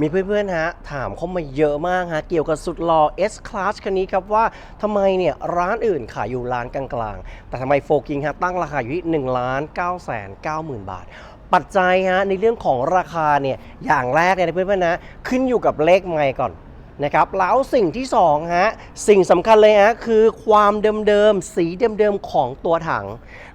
มีเพื่อนๆฮะถามเข้ามาเยอะมากฮะเกี่ยวกับสุดหล่อ S Class คันนี้ครับว่าทำไมเนี่ยร้านอื่นขายอยู่ร้านกลางๆ แต่ทำไมโฟกิงฮะตั้งราคาอยู่ที่1ล้าน9แสน9หมื่นบาท ปัจจัยฮะในเรื่องของราคาเนี่ยอย่างแรกเนี่ยนะเพื่อนๆนะขึ้นอยู่กับเลขไมค์ก่อน นะครับแล้วสิ่งที่2ฮะสิ่งสำคัญเลยฮะคือความเดิมๆสีเดิมๆของตัวถัง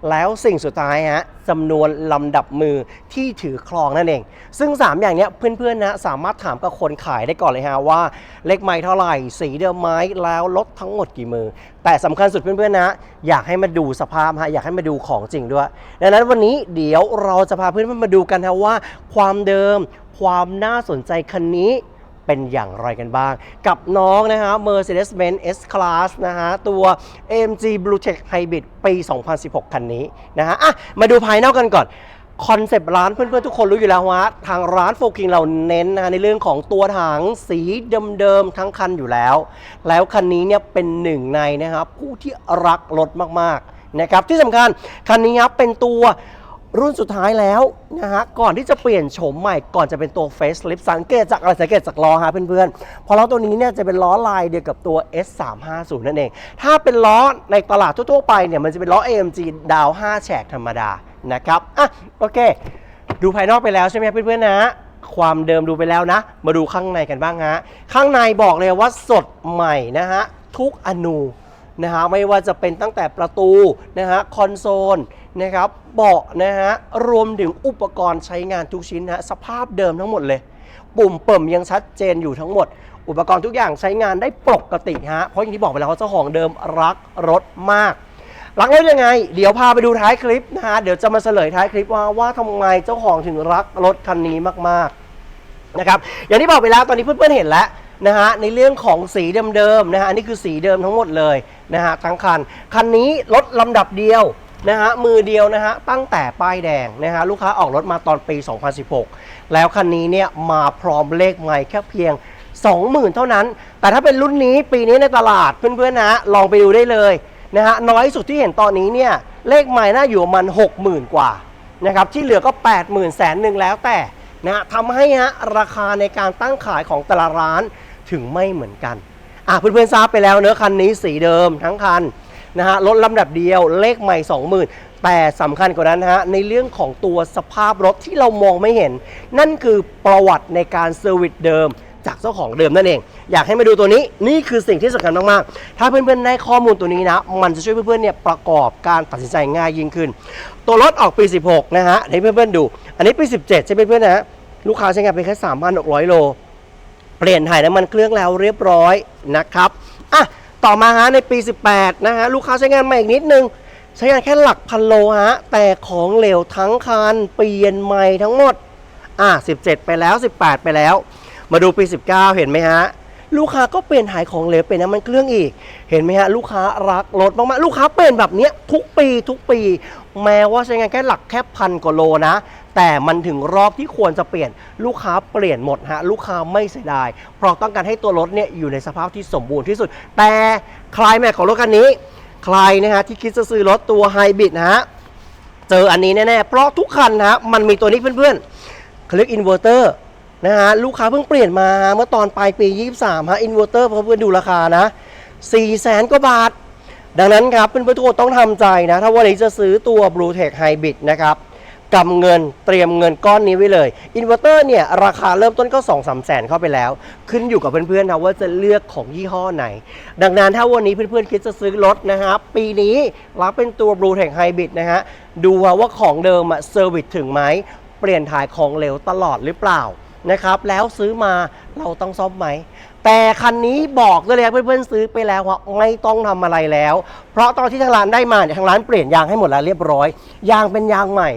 แล้วสิ่งสุดท้ายฮะจำนวนลำดับมือที่ถือครองนั่นเอง ซึ่ง 3 อย่างเนี้ยเพื่อนๆนะสามารถถามกับคนขายได้ก่อนเลยฮะว่าเลขไม้เท่าไหร่ สีเดิมไหมแล้วลดทั้งหมดกี่มือ แต่สำคัญสุดเพื่อนๆนะอยากให้มาดูสภาพฮะอยากให้มาดูของจริงด้วย ดังนั้นวันนี้เดี๋ยวเราจะพาเพื่อนๆมาดูกันฮะว่า ความเดิมความน่าสนใจคันนี้ เป็นอย่างไรกันบ้าง กับน้องนะฮะ Mercedes-Benz S-Class นะฮะ ตัว AMG BlueTech Hybrid ปี 2016 คันนี้นะฮะอะมาดูภายนอกกันก่อนคอนเซปต์ร้านเพื่อนๆ ทุกคนรู้อยู่แล้วว่าทางร้านโฟกิงเราเน้นนะฮะในเรื่องของตัวถังสีเดิมๆ ทั้งคันอยู่แล้ว แล้วคันนี้เนี่ยเป็นหนึ่งในนะครับผู้ที่รักรถมากๆนะครับที่สำคัญคันนี้ครับเป็นตัว รุ่นสุดท้ายแล้วนะฮะก่อนที่จะเปลี่ยนโฉมใหม่ก่อนจะเป็นตัว Facelift สังเกตจากอะไรสังเกตจากล้อฮะเพื่อนๆเพราะล้อตัวนี้เนี่ยจะเป็นล้อลายเดียวกับตัว S350 นั่นเอง ถ้าเป็นล้อในตลาดทั่วๆไปเนี่ยมันจะเป็นล้อ AMG ดาว 5 แฉกธรรมดานะครับอะโอเค ดูภายนอกไปแล้วใช่ไหมเพื่อนๆนะความเดิมดูไปแล้วนะ มาดูข้างในกันบ้างฮะข้างในบอกเลยว่าสดใหม่นะฮะทุกอนู นะฮะไม่ว่าจะเป็นตั้งแต่ประตูนะฮะคอนโซลนะครับเบาะนะฮะรวมถึงอุปกรณ์ใช้งานทุกชิ้นนะฮะสภาพเดิมทั้งหมดเลย ปุ่มเปิ่มยังชัดเจนอยู่ทั้งหมด อุปกรณ์ทุกอย่างใช้งานได้ปกติฮะเพราะอย่างที่บอกไปแล้วว่าเจ้าของเดิมรักรถมากรักรถยังไง เดี๋ยวพาไปดูท้ายคลิปนะฮะเดี๋ยวจะมาเฉลยท้ายคลิปว่าว่าทำไมเจ้าของถึงรักรถคันนี้มากๆนะครับอย่างที่บอกไปแล้วตอนนี้เพื่อนๆเห็นแล้ว นะฮะในเรื่องของสีเดิมๆนะฮะอันนี้คือสีเดิมทั้งหมดเลยนะฮะทั้งคัน คันนี้ลดลำดับเดียวนะฮะมือเดียวนะฮะตั้งแต่ป้ายแดงนะฮะลูกค้าออกรถมาตอนปี 2016 แล้วคันนี้เนี่ยมาพร้อมเลขใหม่แค่เพียง 20,000 เท่านั้น แต่ถ้าเป็นรุ่นนี้ปีนี้ในตลาดเพื่อนๆนะฮะลองไปดูได้เลยนะฮะน้อยสุดที่เห็นตอนนี้เนี่ยเลขใหม่น่าอยู่ประมาณ60,000 กว่านะครับที่เหลือก็ 8 0 0 0 0แสนหนึ่งแล้วแต่นะฮะทำให้ฮะราคาในการตั้งขายของแต่ละร้าน ถึงไม่เหมือนกันอะเพื่อนๆทราบไปแล้วเนื้อะคันนี้สีเดิมทั้งคันนะฮะลดลำดับเดียวเลขใหม่ 20,000 แต่สำคัญกว่านั้นฮะในเรื่องของตัวสภาพรถที่เรามองไม่เห็น นั่นคือประวัติในการเซอร์วิสเดิมจากเจ้าของเดิมนั่นเอง อยากให้มาดูตัวนี้นี่คือสิ่งที่สำคัญมากๆ ถ้าเพื่อนๆได้ข้อมูลตัวนี้นะ มันจะช่วยเพื่อนๆเนี่ยประกอบการตัดสินใจง่ายยิ่งขึ้น ตัวรถออกปี 16 นะฮะให้เพื่อนๆดู อันนี้ปี 17 ใช่ไหมเพื่อนๆนะลูกค้าใช้งานไปแค่ 3,600 โล ปลี่ยนถ่ายน้ำมันเครื่องแล้วเรียบร้อยนะครับอะต่อมาฮะในปี 18 นะฮะลูกค้าใช้งานมาอีกนิดนึง ใช้งานแค่หลักพันโลฮะแต่ของเหลวทั้งคันเปลี่ยนใหม่ทั้งหมดอะ17 ไปแล้ว 18 ไปแล้ว มาดูปี 19 เห็นไหมฮะ ลูกค้าก็เปลี่ยนถ่ายของเหลวเป็นน้ำมันเครื่องอีก เห็นไหมฮะลูกค้ารักรถมากๆลูกค้าเปลี่ยนแบบเนี้ยทุกปีทุกปี แม้ว่าใช้งานแค่หลักแค่พันกว่าโลนะ แต่มันถึงรอบที่ควรจะเปลี่ยนลูกค้าเปลี่ยนหมดฮะลูกค้าไม่เสียดาย เพราะต้องการให้ตัวรถเนี่ยอยู่ในสภาพที่สมบูรณ์ที่สุด แต่ใคลายแม็กของรถคันนี้ ใครนะฮะที่คิดจะซื้อรถตัวไฮบริดนะฮะเจออันนี้แน่ๆเพราะทุกคันนะฮะมันมีตัวนี้เพื่อนๆเขาเรียกอินเวอร์เตอร์ นะฮะลูกค้าเพิ่งเปลี่ยนมาเมื่อตอนปลายปี 23 ฮะ อินเวอร์เตอร์เพื่อนๆดูราคานะ4 0 0แสนกว่าบาท ดังนั้นครับเพื่อนๆทุกคนต้องทำใจนะ ถ้าวันนี้จะซื้อตัว Blue Tech Hybrid นะครับกำเงินเตรียมเงินก้อนนี้ไว้เลย อินเวอร์เตอร์เนี่ยราคาเริ่มต้นก็ 2 3แสนเข้าไปแล้ว ขึ้นอยู่กับเพื่อนๆนะว่าจะเลือกของยี่ห้อไหน ดังนั้นถ้าวันนี้เพื่อนๆคิดจะซื้อรถนะฮะปีนี้รับเป็นตัว Blue Tech Hybrid นะฮะดูว่าของเดิมอะเซอร์วิสถึงไหมเปลี่ยนถ่ายของเหลวตลอดหรือเปล่า นะครับ แล้วซื้อมาเราต้องซ่อมไหม แต่คันนี้บอกด้เลยเพื่อนๆซื้อไปแล้วว่าไม่ต้องทำอะไรแล้ว เพราะตอนที่ทางร้านได้มาเนี่ยทางร้านเปลี่ยนยางให้หมดแล้วเรียบร้อย ยางเป็นยางใหม่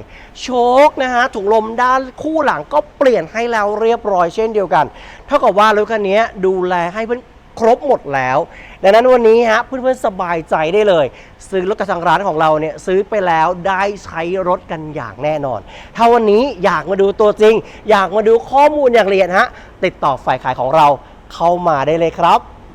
โชคนะฮะถุงลมด้านคู่หลังก็เปลี่ยนให้แล้วเรียบร้อยเช่นเดียวกัน เท่ากับว่ารถคันนี้ดูแลให้เพื่อน ครบหมดแล้ว ดังนั้นวันนี้ฮะเพื่อนๆสบายใจได้เลย ซื้อรถกับทางร้านของเราเนี่ยซื้อไปแล้วได้ใช้รถกันอย่างแน่นอน ถ้าวันนี้อยากมาดูตัวจริง อยากมาดูข้อมูลอย่างละเอียดฮะติดต่อฝ่ายขายของเราเข้ามาได้เลยครับ